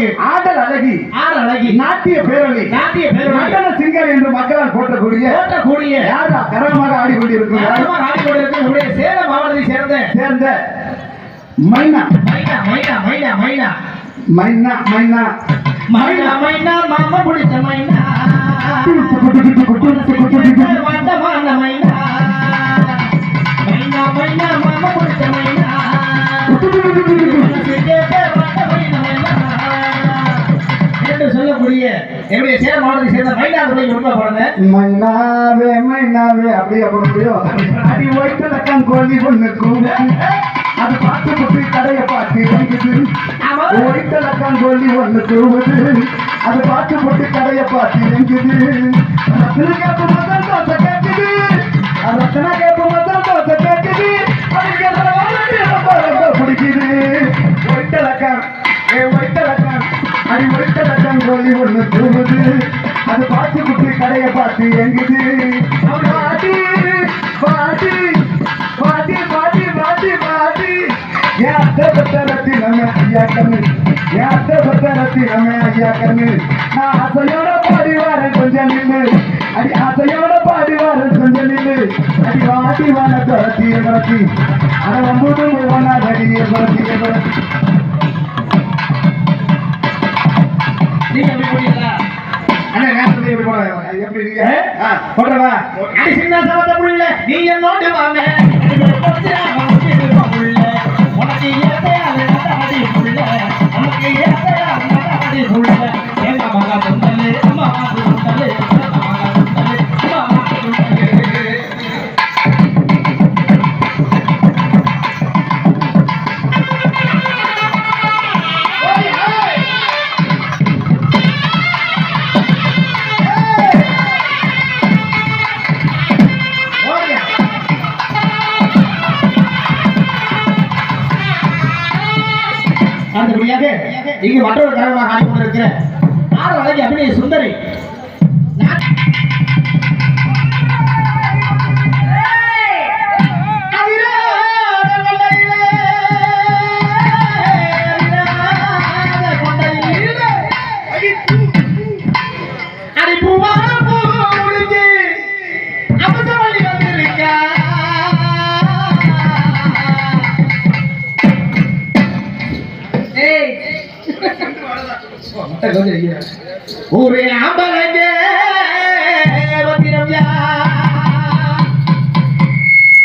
கொண்டாந்துருக்கு ஆடல் அழகி ஆறு அழகி நாட்டிய பேரொழி நாட்டிய பேரொழி நடன சிங்கர் என்று மக்களால் போற்றக்கூடிய ஓட்டக்கூடிய யாரா? கரமாக ஆடிக்கொண்டிருக்கிறார் அற்புதமாக ஆடிக்கொண்டிருக்கும் நம்முடைய சேலம் மாவட்டத்தை சேர்ந்த சேர்ந்த மைனா. மைனா மைனா மைனா மைனா. மைனா மைனா. மைனா மைனா மாமா பிடிச்ச மைனா. வண்டமான மைனா. மைனா மைனா என்னுடைய சேலம் மாவட்டத்தை சேர்ந்த மைனாதுரை உண்மை பிறந்த மைனாவே மைனாவே அப்படியே போட முடியும் அடி ஒயிட்டு லக்கம் கோழி ஒண்ணு கூட. அது பார்த்து புட்டு கடையை பார்த்து ஆமா. ஒயிட்டு லக்கம் கோழி ஒண்ணு கூவுது அது பார்த்து புட்டு கடையை பார்த்து எங்குது ரத்தன கேப்பு மசால் தோசை கேட்குது. ரத்தன கேப்பு மசால் தோசை கேட்குது. ரொம்ப ரொம்ப பிடிக்குது. ஒயிட்டு லக்கம் ஏ ஒயிட்டு லக்கம் அடி ஒயிட்டு லக்கம் கோழி ஒண்ணு கூவுது அது பார்த்து புட்டு கடையை பார்த்து எங்குது பாட்டி பாட்டி பாட்டி பாட்டி பாட்டி பாட்டி. என் அத்தை பத்தரத்தி நம்ம ஐயா கண்ணு. என் அத்தை பத்தரத்தி நம்ம ஐயா கண்ணு. நான் ஆசையோட பாடி வரேன் கொஞ்சம் நின்று அடி ஆசையோட பாடி வரேன் கொஞ்சம் நின்று அடி வாட்டி வாழ துரத்தி. பரத்தி அட வம்புது ஒவ்வொன்றா கடியே பரத்தி பரத்தி நீங்க எப்படி போறீங்களா அண்ணா நேரத்தில் எப்படி போட எப்படி நீங்க போடுறவா அடி சின்ன புள்ள நீ என்னோடு வாங்க உனக்கு புள்ள உனக்கு புள்ள எங்க மகா அம்மா இங்கு மற்றொரு கரமாக அனுப்பி இருக்கிற நாலு அழகி அபிநய சுந்தரி. ஊரே அம்பலங்க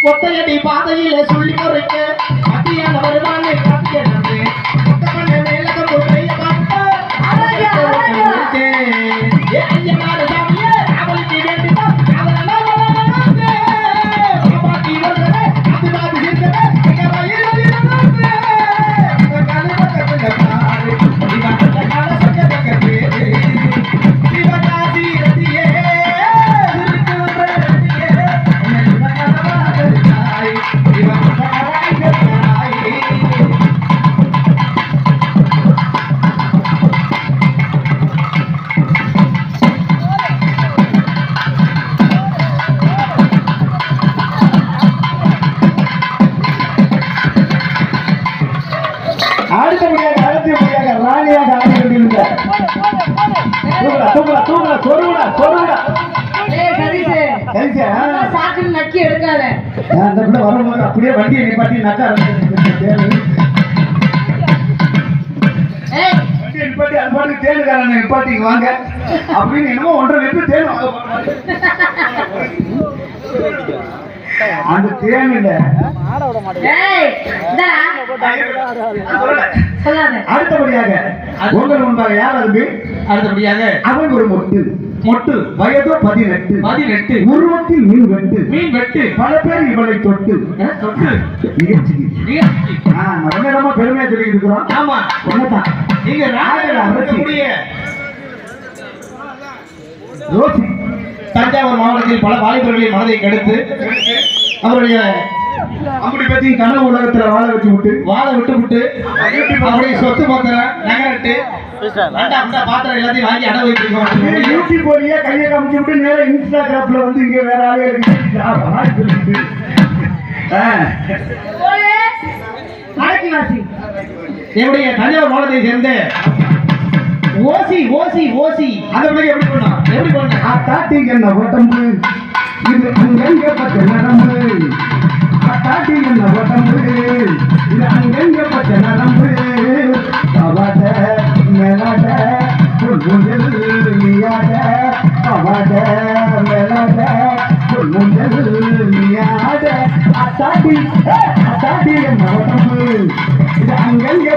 ஒத்தையடி பாதையில சொல்லி முறைக்க. அடுத்தபடியாக அடுத்தபடியாக ராணியாக ஆடி கொண்டிருந்தார் தூங்குடா தூங்குடா சொருடா சொருடா நக்கி எடுக்காத. அந்த பிள்ளை வரும்போது அப்படியே வண்டியை நிப்பாட்டி நக்க நிப்பாட்டி அது பாட்டு தேனுக்காரன் நிப்பாட்டிக்கு வாங்க. அப்படின்னு என்னமோ ஒன்றரை நிமிஷம் தேன் வாங்க அந்த தேன் இல்லை. ஏய் இந்தா. சொல்லாத. அடுத்தபடியாக உங்கள் முன்பாக யார் அது? அடுத்தபடியாக அவன் ஒரு மொட்டு. மொட்டு. வயதோ பதினெட்டு. பதினெட்டு. உருவத்தில் மீன் வெட்டு. மீன் வெட்டு. பல பேர் இவளை தொட்டு. நிகழ்ச்சி. நம்ம ரொம்ப பெருமையா சொல்லி இருக்கிறோம். ஆமா. ஒன்னதான் நீங்க ராஜா இருக்கக்கூடிய ரோசி? தஞ்சாவூர் மாவட்டத்தில் பல வாலிபர்களின் மனதை கெடுத்து அவருடைய அப்படி பத்தி கனவு உலகத்துல வாழ வச்சு விட்டு வாழை விட்டு விட்டு அவருடைய சொத்து பாத்திரம் நகரட்டு. பாத்திரம் எல்லாத்தையும் வாங்கி அடை யூடியூப் போலியே கையை காமிச்சு விட்டு நேரா இன்ஸ்டாகிராம்ல வந்து இங்க வேற ஆளுகளுக்கு என்னுடைய தஞ்சாவூர் மாவட்டத்தை சேர்ந்த ஓசி ஓசி ஓசி. அந்த பிள்ளைக்கு எப்படி பண்ணா எப்படி பண்ண அத்தாட்டி என்ன உடம்பு இது அங்கங்க நரம்பு அத்தாட்டி உடம்பு இது அங்கங்க நரம்பு. பவாட மேலாட புல்முஞ்சல் நீயாட பவாட மேலாட புல்முஞ்சல் நீயாட அத்தாட்டி அத்தாட்டி என்ன உடம்பு இது அங்கங்க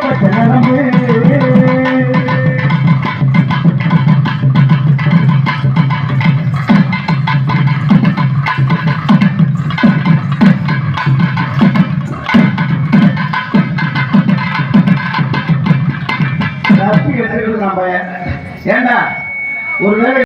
ரசிகர்கள் நம்ம ஏண்டா ஒருவேளை